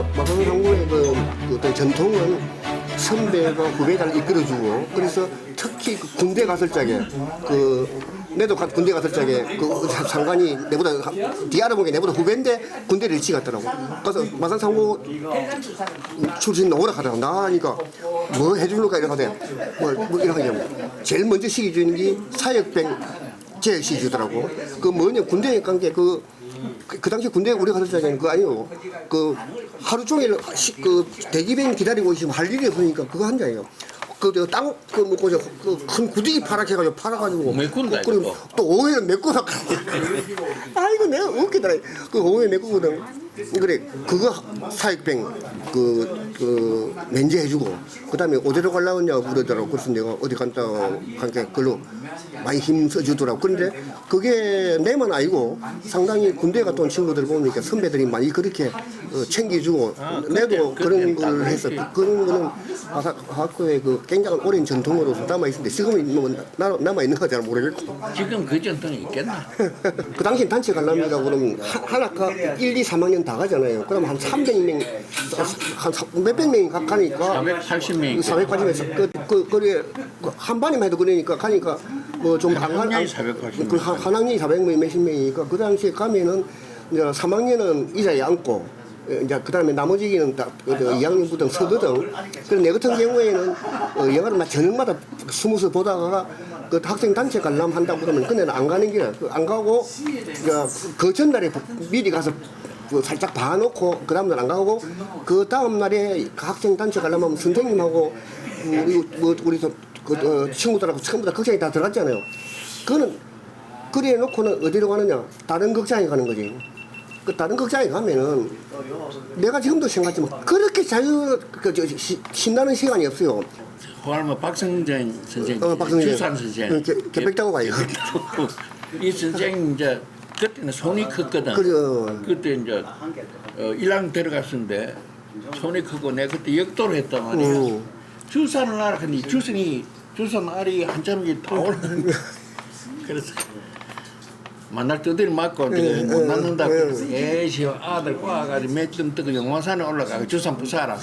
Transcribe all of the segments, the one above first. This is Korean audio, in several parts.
그래서 마산상고의 그, 그 어떤 전통은 선배가 후배를 이끌어주고 그래서 특히 그 군대 갔을 적에 그 내도 가- 군대 갔을 적에 그 사- 상관이 내보다 뒤 알아본 게 내보다 후배인데 군대를 일찍 갔더라고. 그래서 마산 상고 출신 오라 하더라고. 나니까 뭐 해주는가 이러고 하대. 뭐, 뭐 이렇게 하냐고. 제일 먼저 시기 주는 게 사역병 제시 주더라고. 그 뭐냐 군대 관계 그, 그, 그 당시 군대 우리 갔을 적에는 그거 아니요. 그 하루 종일 시- 그 대기병 기다리고 있으면 할 일이 없으니까 그거 한 장이에요. 그땅그 뭐고 그큰 구데기 팔아해가지고 팔아가지고 메꾼다, 그리고 이거. 또 오후에는 메꾸다 아이고 내가 웃기더라. 그 오후에 메꾸거든. 그래 그거 사익병 그, 그 면제해주고 그 다음에 어디로 가려고 그러더라고. 그래서 내가 어디 간다 하니까 그걸로 많이 힘써주더라고. 그런데 그게 내만 아니고 상당히 군대 온 친구들 보니까 선배들이 많이 그렇게 어, 챙겨주고 내도 그런 걸 해서 그런 거는 화학- 화학교의 그 굉장히 오랜 전통으로서 남아 있는데 지금은 뭐 나- 남아 있는 거잘 모르겠고 지금 그 전통이 있겠나? 그 당시 단체 관람이라고 그러면 하- 한학과 1, 2, 3학년 다 가잖아요. 그럼 한 300명, 한 사- 몇백 명이 가- 가니까 480명이 480에서 그, 그, 그래 그한 반이만 해도 그러니까 가니까 뭐좀안 가. 학년이 480그 한, 한 학년이 400명 몇십 명이니까 그 당시에 가면은 이제 3학년은 이 자리에 앉고 어, 이제 그 다음에 나머지는 다 그, 2학년부터 서거든. 그래서 내 같은 경우에는 어, 영화를 막 저녁마다 숨어서 보다가 그 학생 단체 관람 한다고 그러면 그때는 안 가는 길이야. 그안 가고 이제 그 전날에 미리 가서 그 살짝 봐놓고 그 다음날 안 가고 그 다음 날에 그 학생 단체 관람하면 선생님하고 우리 뭐 우리 저- 그 어, 친구들하고 다 극장에 다 들어갔잖아요. 그거는 그래 놓고는 어디로 가느냐? 다른 극장에 가는 거지. 그 다른 극장에 가면은 내가 지금도 생각하지만 그렇게 자유 그저 신나는 시간이 없어요. 호알마 박성전 선생, 어, 박성준 주산 선생, 개, 개백 타고 가요. 이 선생 이제 그때는 손이 컸거든. 그래. 그때 이제 어, 1학 들어갔었는데 손이 크고 내가 그때 역도를 했단 말이야. 음. 주산을 알아 근데 주산이 주산 알이 한참 이다 거야. 그래서 만날 때들이 맞고 이제 못 낳는다 그래서 에이씨 아들 꼬아가지고 몇점 뜨고 영화산에 올라가고 주산 부사라.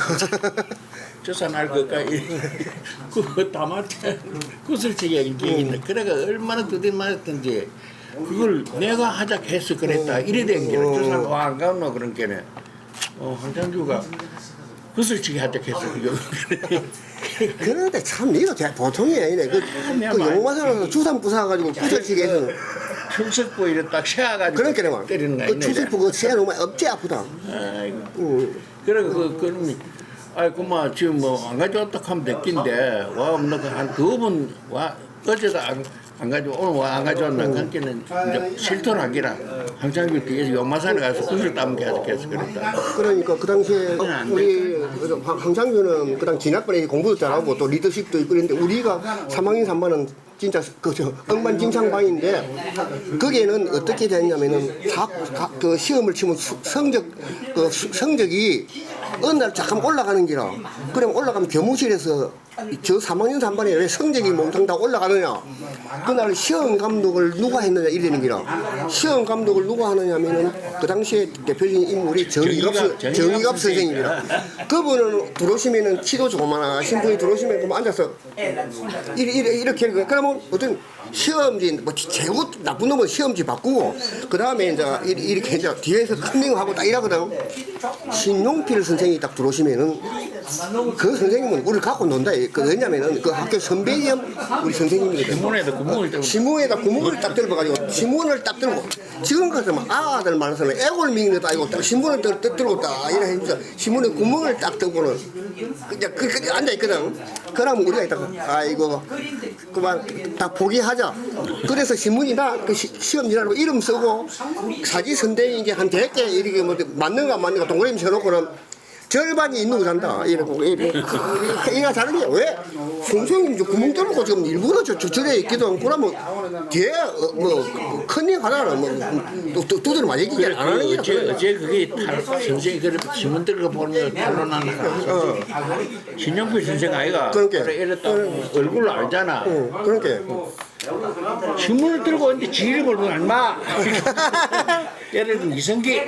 주산 알 거까지 그거 다 맞대 구슬치기가 인기 있네. 그래가 얼마나 두들 맞았던지 그걸 내가 하자 해서 그랬다. 이래 된 게는 주산 와안 가노 그런 게네 어 황장주가 구슬치기 하자 했어 그거 그런데 참 대- 보통이 아니네. 그, 그 영화사에서 주산 부사가지고 구설치기 해서 출석부 이래 딱 세워가지고 그러니까 내가 때리는 거 그 아니네 추슬프 그 세야 놓으면 업체 아프다. 아이고 응. 그래 그 그놈이 아이 그마 지금 뭐 안 가져왔다 하면 됐긴데 와 없는 거한두 번와 어제도 안, 안 가져 오늘 와 안 가져왔나? 그렇게는 이제 실토를 하기라. 항상규 뒤에서 연마산에 가서 구슬 따면 계속해서 그랬다. 그러니까 그 당시에 안 우리 그 황- 황상규는 그당 진학번에 공부도 잘하고 또 리더십도 있고 그랬는데 우리가 3학년 3반은 진짜 그저 억만징창방인데 거기에는 어떻게 됐냐면은 각, 각, 그 시험을 치면 수- 성적 그 수- 성적이 어느 날 잠깐 올라가는 기라. 그럼 올라가면 교무실에서 저 3학년 3반에 왜 성적이 몽땅 다 올라가느냐? 그날 시험 감독을 누가 했느냐 이러는 기라. 시험 감독을 누가 하느냐면은 그 당시에 대표적인 인물이 정의갑, 선- 정의갑 정의갑 선생님이라. 그분은 들어오시면은 키도 조그만하신 분이 들어오시면 그만 앉아서 이렇게, 이렇게, 이렇게. 그러면 어떤 시험지 뭐 최고 나쁜 놈은 시험지 바꾸고 그 다음에 이제 이- 이렇게 이제 뒤에서 컨닝하고 딱 이러거든. 신용필 선생이 딱 들어오시면은 그 선생님은 우리를 갖고 논다. 그 왜냐면은 그 학교 선배겸 우리 선생님이거든 신문에도 구멍을 뚫고. 지문에다 구멍을 딱 들어가지고 지문을 딱 들고 지금 같으면 아들 말해서는 애골 것도 아니고 딱 신문을 딱 들- 들고 딱 이래 해서 신문에 구멍을 딱 뜨고는 그냥 그, 그, 앉아 있거든. 그러면 우리가 이따가 아이고 그만 다 포기하자. 그래서 신문이나 그 시, 시험지라고 이름 쓰고 사지 선대인 게한 100개 이렇게 뭐 맞는가 안 맞는가 동그라미 쳐놓고는 절반이 있는 거 산다. 이러고. 이가 다른 게 왜? 선생님 저 구멍 뚫고 지금 일부러 저, 저, 저래 있기도 하고, 그러면 뒤에, 어, 뭐, 큰일 하나는 뭐, 또, 또, 두드려 맞이기 그래, 안 하는 그 거야. 어제, 어제 그게 탈, 선생이 그래 신문 들고 보면 탄론하는 거 신영필 선생 아이가 그러니까. 그래 이랬다 얼굴 알잖아 어, 그러니까. 신문을 들고 있는데 지 이름을 보면 얼마. 예를 들면 이성기.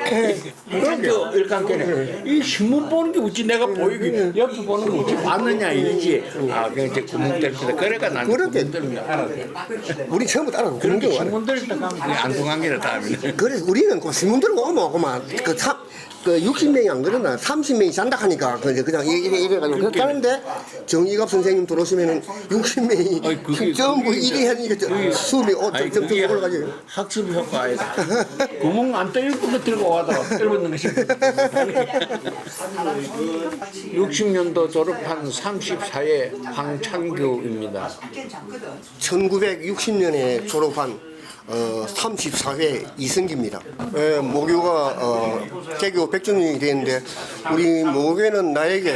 학교 일강계네 이 신문 보는 게 어찌 내가 보이기 옆에 보는 거 어찌 봤느냐 이지. 아 그냥 이제 구멍 뚫때 그래가 난 그렇게. 거 알았대 우리 처음부터 알아. 그런 그렇게 게 알아. 신문 들을 때 가면 그게 안동강계를 다음에 그래서 우리는 그 신문 들고 오면 그만. 그 참, 그 60명이 안 그러나 30명이 산다 하니까 그 이제 그냥 이래 이래가지고 그렇게 하는데 정의갑 선생님 들어오시면은 60명이 아이, 그게- 전부 그게 이래 하니까 저 수업이 어, 아니 점점 그게 올라가지고. 학습 효과이다. 구멍 안 뚫는 거 들고 와도 뚫는 것이 60년도 졸업한 34의 황창규입니다. 1960년에 졸업한 어, 34회 이승기입니다. 예, 모교가 어, 개교 100주년이 되는데 우리 모교는 나에게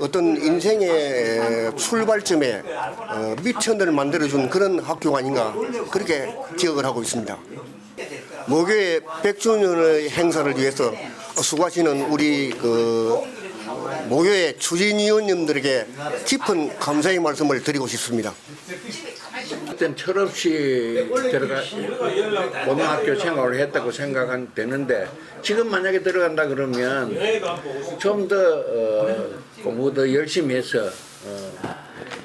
어떤 인생의 출발점에 어, 미천을 만들어준 그런 학교가 아닌가 그렇게 기억을 하고 있습니다. 모교의 100주년의 행사를 위해서 수고하시는 우리 그 모교의 추진위원님들에게 깊은 감사의 말씀을 드리고 싶습니다. 그땐 철없이 들어가 고등학교 생활을 했다고 생각은 되는데 지금 만약에 들어간다 그러면 좀 더 어, 공부 더 열심히 해서 어,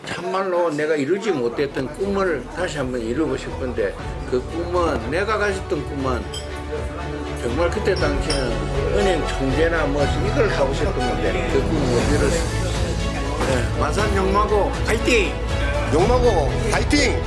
참말로 내가 이루지 못했던 꿈을 다시 한번 이루고 싶은데 그 꿈은 내가 가졌던 꿈은 정말 그때 당시는 은행 총재나 뭐 이걸 하고 싶은 건데 그 꿈을 못 이뤘습니다. 네, 마산 용마고 파이팅! 용마고 파이팅!